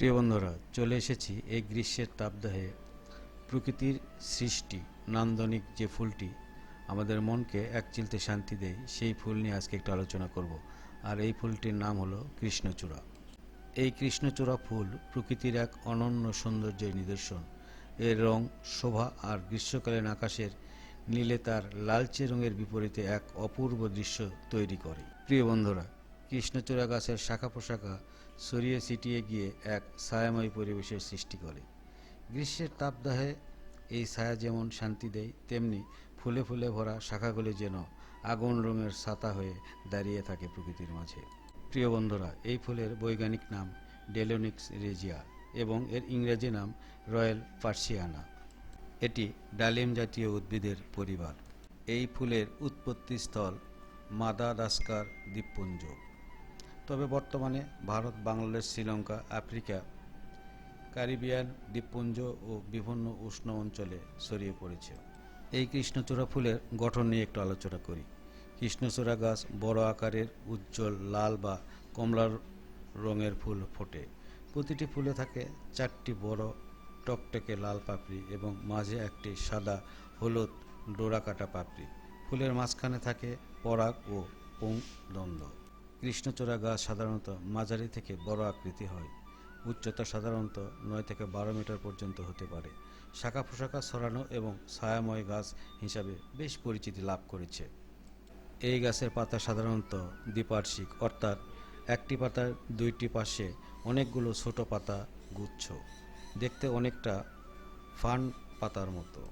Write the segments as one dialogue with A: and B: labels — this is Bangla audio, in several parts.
A: প্রিয় বন্ধুরা, চলে এসেছি এই গ্রীষ্মের তাপদাহে। প্রকৃতির সৃষ্টি, নান্দনিক যে ফুলটি আমাদের মনকে এক চিলতে শান্তি দেয়, সেই ফুল নিয়ে আজকে একটু আলোচনা করব। আর এই ফুলটির নাম হলো কৃষ্ণচূড়া। এই কৃষ্ণচূড়া ফুল প্রকৃতির এক অনন্য সৌন্দর্যের নিদর্শন। এর রং শোভা আর গ্রীষ্মকালীন আকাশের নীলে তার লালচে রঙের বিপরীতে এক অপূর্ব দৃশ্য তৈরি করে। প্রিয় বন্ধুরা কৃষ্ণচূড়া গাছের শাখা পোশাখা ছড়িয়ে ছিটিয়ে গিয়ে এক ছায়াময় পরিবেশের সৃষ্টি করে। গ্রীষ্মের তাপদাহে এই ছায়া যেমন শান্তি দেয়, তেমনি ফুলে ফুলে ভরা শাখাগুলি যেন আগুন রঙের ছাতা হয়ে দাঁড়িয়ে থাকে প্রকৃতির মাঝে। প্রিয় বন্ধুরা, এই ফুলের বৈজ্ঞানিক নাম ডেলোনিক্স রেজিয়া এবং এর ইংরেজি নাম রয়্যাল পার্সিয়ানা। এটি ডালিম জাতীয় উদ্ভিদের পরিবার। এই ফুলের উৎপত্তিস্থল মাদাগাস্কার দ্বীপপুঞ্জ। তবে বর্তমানে ভারত, বাংলাদেশ, শ্রীলঙ্কা, আফ্রিকা, ক্যারিবিয়ান দ্বীপপুঞ্জ ও বিভিন্ন উষ্ণ অঞ্চলে ছড়িয়ে পড়েছে। এই কৃষ্ণচূড়া ফুলের গঠন নিয়ে একটু আলোচনা করি। কৃষ্ণচূড়া গাছ বড় আকারের, উজ্জ্বল, লাল বা কমলার রঙের ফুল ফোটে। প্রতিটি ফুলে থাকে চারটি বড় টকটকে লাল পাপড়ি এবং মাঝে একটি সাদা হলুদ ডোরাকাটা পাপড়ি। ফুলের মাঝখানে থাকে পরাগ ও পুংদণ্ড। কৃষ্ণচূড়া গাছ সাধারণত মাঝারি থেকে বড় আকৃতি হয়। উচ্চতা সাধারণত নয় থেকে বারো মিটার পর্যন্ত হতে পারে। শাখা পোশাখা ছড়ানো এবং ছায়াময় গাছ হিসাবে বেশ পরিচিতি লাভ করেছে। এই গাছের পাতা সাধারণত দ্বিপার্শ্বিক, অর্থাৎ একটি পাতার দুইটি পাশে অনেকগুলো ছোট পাতা গুচ্ছ। দেখতে অনেকটা ফান পাতার মতো।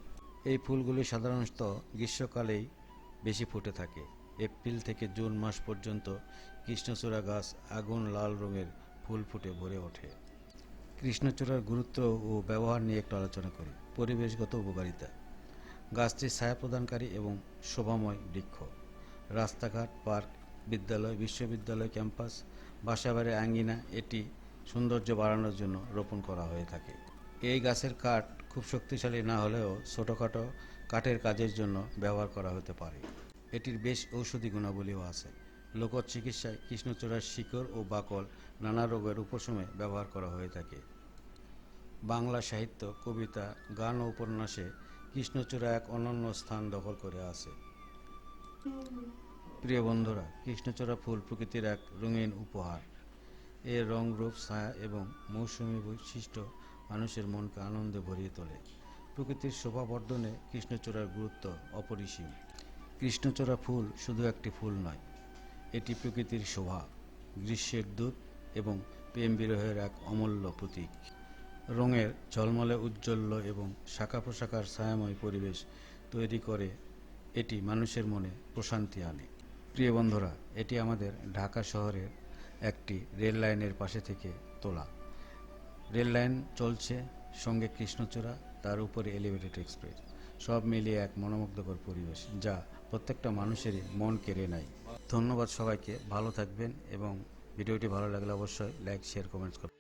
A: এই ফুলগুলি সাধারণত গ্রীষ্মকালেই বেশি ফুটে থাকে। এপ্রিল থেকে জুন মাস পর্যন্ত কৃষ্ণচূড়া গাছ আগুন লাল রঙের ফুল ফুটে ভরে ওঠে। কৃষ্ণচূড়ার গুরুত্ব ও ব্যবহার নিয়ে একটু আলোচনা করি। পরিবেশগত উপকারিতা। গাছটি ছায়া প্রদানকারী এবং শোভাময় বৃক্ষ। রাস্তাঘাট, পার্ক, বিদ্যালয়, বিশ্ববিদ্যালয় ক্যাম্পাস বাসাবাড়ি আঙ্গিনা এটি সৌন্দর্য বাড়ানোর জন্য রোপণ করা হয়ে থাকে। এই গাছের কাঠ খুব শক্তিশালী না হলেও ছোটোখাটো কাঠের কাজের জন্য ব্যবহার করা হতে পারে। এটির বেশ ঔষধি গুণাবলীও আছে। লোক চিকিৎসায় কৃষ্ণচূড়ার শিকড় ও বাকল নানা রোগের উপশমে ব্যবহার করা হয়ে থাকে। বাংলা সাহিত্য, কবিতা, গান ও উপন্যাসে কৃষ্ণচূড়া এক অনন্য স্থান দখল করে আছে। প্রিয় বন্ধুরা, কৃষ্ণচূড়া ফুল প্রকৃতির এক রঙিন উপহার। এর রং রূপ ছায়া এবং মৌসুমী বৈশিষ্ট্য মানুষের মনকে আনন্দে ভরিয়ে তোলে। প্রকৃতির শোভাবর্ধনে কৃষ্ণচূড়ার গুরুত্ব অপরিসীম। কৃষ্ণচূড়া ফুল শুধু একটি ফুল নয় এটি প্রকৃতির শোভা, গ্রীষ্মের দূত এবং প্রেম বিরহের এক অমূল্য প্রতীক। রঙের ঝলমলে উজ্জ্বল্য এবং শাখা প্রশাখার ছায়াময় পরিবেশ তৈরি করে এটি মানুষের মনে প্রশান্তি আনে। প্রিয় বন্ধুরা, এটি আমাদের ঢাকা শহরের একটি রেল লাইনের পাশে থেকে তোলা। রেল লাইন চলছে সঙ্গে কৃষ্ণচূড়া, তার উপরে এলিভেটেড এক্সপ্রেস। সব মিলিয়ে এক মনোমুগ্ধকর পরিবেশ যা প্রত্যেকটা মানুষেরই মন কেড়ে নেয়। ধন্যবাদ সবাইকে ভালো থাকবেন এবং ভিডিওটি ভালো লাগলে অবশ্যই লাইক শেয়ার কমেন্টস করবেন।